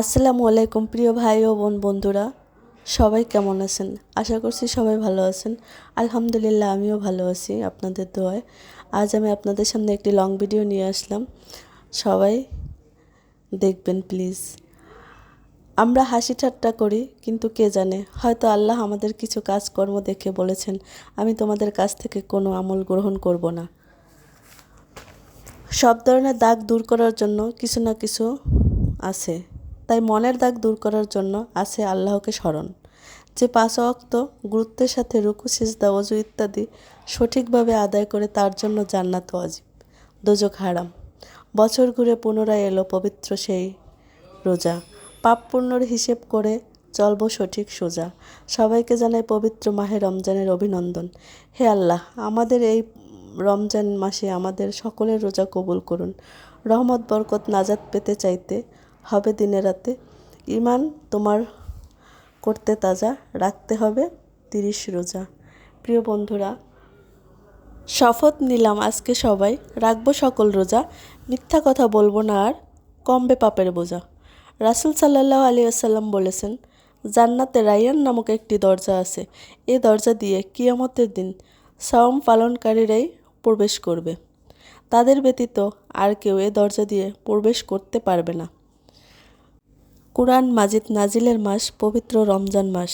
আসসালামু আলাইকুম প্রিয় ভাই ও বোন বন্ধুরা, সবাই কেমন আছেন? আশা করছি সবাই ভালো আছেন। আলহামদুলিল্লাহ, আমিও ভালো আছি আপনাদের দোয়ায়। আজ আমি আপনাদের সামনে একটি লং ভিডিও নিয়ে আসলাম। সবাই দেখবেন প্লিজ আমরা হাসি ঠাট্টা করি, কিন্তু কে জানে? হয়তো আল্লাহ আমাদের কিছু কাজকর্ম দেখে বলেছেন, আমি তোমাদের কাছ থেকে কোনো আমল গ্রহণ করব না। সব ধরনের দাগ দূর করার জন্য কিছু না কিছু আছে। তাই মনের দাগ দূর করার জন্য আছে আল্লাহকে স্মরণ। যে পাঁচ অক্ত গুরুত্বের সাথে রুকু, সিজদা অজু ইত্যাদি সঠিকভাবে আদায় করে তার জন্য জান্নাত অজীব দোজক হারাম। বছর ঘুরে পুনরায় এলো পবিত্র সেই রোজা। পাপ পুণ্যর হিসেব করে চলব সঠিক সোজা। সবাইকে জানাই পবিত্র মাহে রমজানের অভিনন্দন। হে আল্লাহ, আমাদের এই রমজান মাসে আমাদের সকলের রোজা কবুল করুন। রহমত, বরকত, নাজাত পেতে চাইতে হবে দিনে রাতে। ইমান তোমার করতে তাজা, রাখতে হবে তিরিশ রোজা। প্রিয় বন্ধুরা, শপথ নিলাম আজকে সবাই। রাখব সকল রোজা। মিথ্যা কথা বলব না আর, কমবে পাপের বোঝা। রাসুল সাল্লাহ আলী আসাল্লাম বলেছেন, জান্নাতে রায়ান নামক একটি দরজা আছে। এ দরজা দিয়ে কিয়ামতের দিন সাওম পালনকারীরাই প্রবেশ করবে। তাদের ব্যতীত আর কেউ এ দরজা দিয়ে প্রবেশ করতে পারবে না। কুরআন মাজিদ নাজিলের মাস পবিত্র রমজান মাস,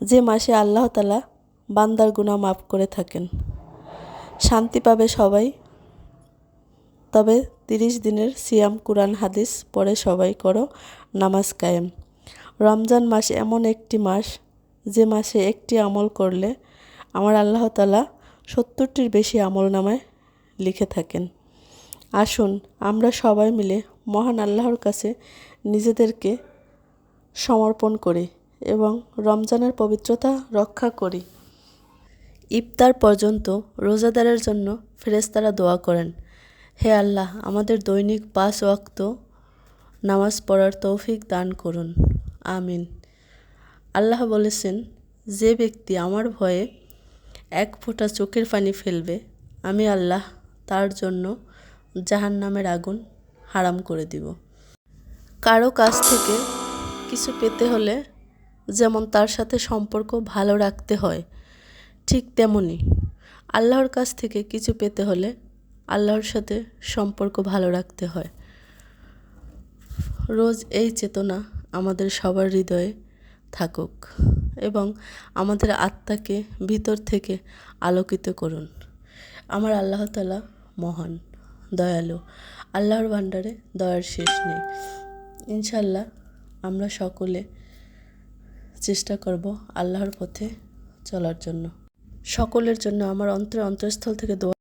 যে মাসে আল্লাহ তালা বান্দার গুণা মাফ করে থাকেন। শান্তি পাবে সবাই, তবে তিরিশ দিনের সিয়াম কুরআন হাদিস পরে সবাই করো, নামাজ কায়েম। রমজান মাস এমন একটি মাস, যে মাসে একটি আমল করলে আমার আল্লাহ তালা সত্তরটির বেশি আমল নামায় লিখে থাকেন। আসুন, আমরা সবাই মিলে মহান আল্লাহর কাছে নিজেদেরকে সমর্পণ করি এবং রমজানের পবিত্রতা রক্ষা করি। ইফতার পর্যন্ত রোজাদারের জন্য ফেরেস্তারা দোয়া করেন, হে আল্লাহ, আমাদের দৈনিক পাঁচ ওয়াক্ত নামাজ পড়ার তৌফিক দান করুন। আমিন। আল্লাহ বলেছেন, যে ব্যক্তি আমার ভয়ে এক ফোঁটা চোখের পানি ফেলবে, আমি আল্লাহ তার জন্য জাহান নামের আগুন হারাম করে দিব। কারও কাছ থেকে কিছু পেতে হলে যেমন তার সাথে সম্পর্ক ভালো রাখতে হয়, ঠিক তেমনই আল্লাহর কাছ থেকে কিছু পেতে হলে আল্লাহর সাথে সম্পর্ক ভালো রাখতে হয়। রোজ এই চেতনা আমাদের সবার হৃদয়ে থাকুক এবং আমাদের আত্মাকে ভিতর থেকে আলোকিত করুন। আমার আল্লাহ তালা মহান, দয়ালু। আল্লাহর ভাণ্ডারে দয়ার শেষ নেই। ইনশাল্লাহ আমরা সকলে চেষ্টা করব আল্লাহর পথে চলার জন্য। সকলের জন্য আমার অন্তরে অন্তঃস্থল থেকে দোয়া